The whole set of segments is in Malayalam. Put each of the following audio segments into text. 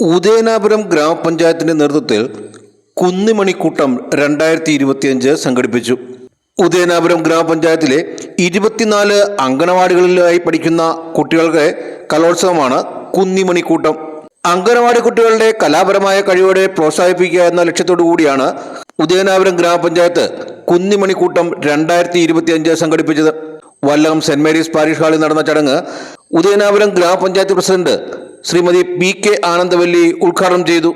ഉദയനാപുരം ഗ്രാമപഞ്ചായത്തിന്റെ നേതൃത്വത്തിൽ കുന്നിമണിക്കൂട്ടം രണ്ടായിരത്തി ഇരുപത്തിയഞ്ച് സംഘടിപ്പിച്ചു. ഉദയനാപുരം ഗ്രാമപഞ്ചായത്തിലെ ഇരുപത്തിനാല് അംഗനവാടികളിലായി പഠിക്കുന്ന കുട്ടികളുടെ കലോത്സവമാണ് കുന്നിമണിക്കൂട്ടം. അംഗനവാടി കുട്ടികളുടെ കലാപരമായ കഴിവുകളെ പ്രോത്സാഹിപ്പിക്കുക എന്ന ലക്ഷ്യത്തോടു കൂടിയാണ് ഉദയനാപുരം ഗ്രാമപഞ്ചായത്ത് കുന്നിമണിക്കൂട്ടം രണ്ടായിരത്തി ഇരുപത്തിയഞ്ച് സംഘടിപ്പിച്ചത്. വല്ലം സെന്റ് മേരീസ് പാരിഷ് ഹാളിൽ നടന്ന ചടങ്ങ് Udayanapuram grama panchayat president Shrimati P K Anandavalli ഉദ്ഘാടനം ചെയ്തു.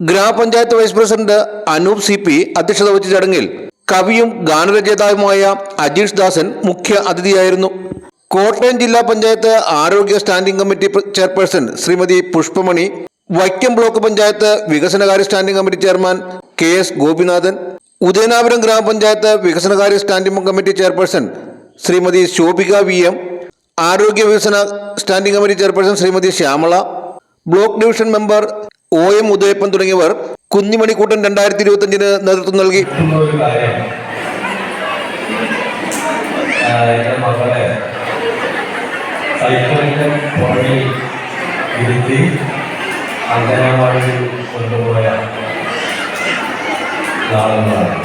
Grama panchayat vice president Anoop C P അധ്യക്ഷത വഹിച്ച ചടങ്ങിൽ കവിയും ഗാനരചയിതാവുമായ അജീഷ് ദാസൻ മുഖ്യ അതിഥിയായിരുന്നു. കോട്ടയം ജില്ലാ പഞ്ചായത്ത് ആരോഗ്യ standing committee chairperson Shrimati Pushpamani Vaikom block panchayat വികസനകാര്യ standing committee chairman K S Gopinathan Udayanapuram grama panchayat വികസനകാര്യ standing committee chairperson Shrimati Shobhika V M ആരോഗ്യ വികസന standing committee chairperson Shrimati Shyamala block division member O M Udayappan തുടങ്ങിയവർ കുഞ്ഞിമണിക്കൂട്ടൻ രണ്ടായിരത്തി ഇരുപത്തിയഞ്ചിന് നേതൃത്വം നൽകി. അംഗനവാടിയിൽ നാളുകളാണ്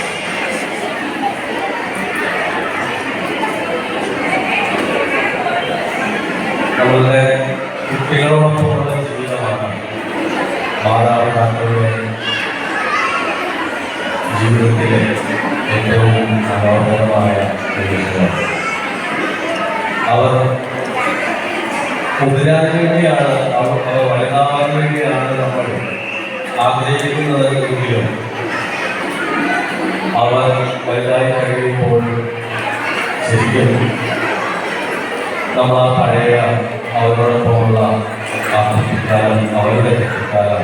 നമ്മളുടെ കുട്ടികളോടൊപ്പമുള്ള ജീവിതമാണ്. മാതാപിതാക്കളുടെ ജീവിതത്തിലെ ഏറ്റവും മനോഹരമായ നിമിഷങ്ങൾ അവർ മുതിരാൻ വേണ്ടിയാണ് അവർ വലുതാവാൻ വേണ്ടിയാണ് നമ്മൾ ആഗ്രഹിക്കുന്നത് എങ്കിലും അവർ വലുതായി കഴിയുമ്പോൾ ശരിക്കും നമ്മൾ ആ പഴയ അവരോടൊപ്പമുള്ള ആ കുട്ടിക്കാലം അവരുടെ കുട്ടിക്കാലം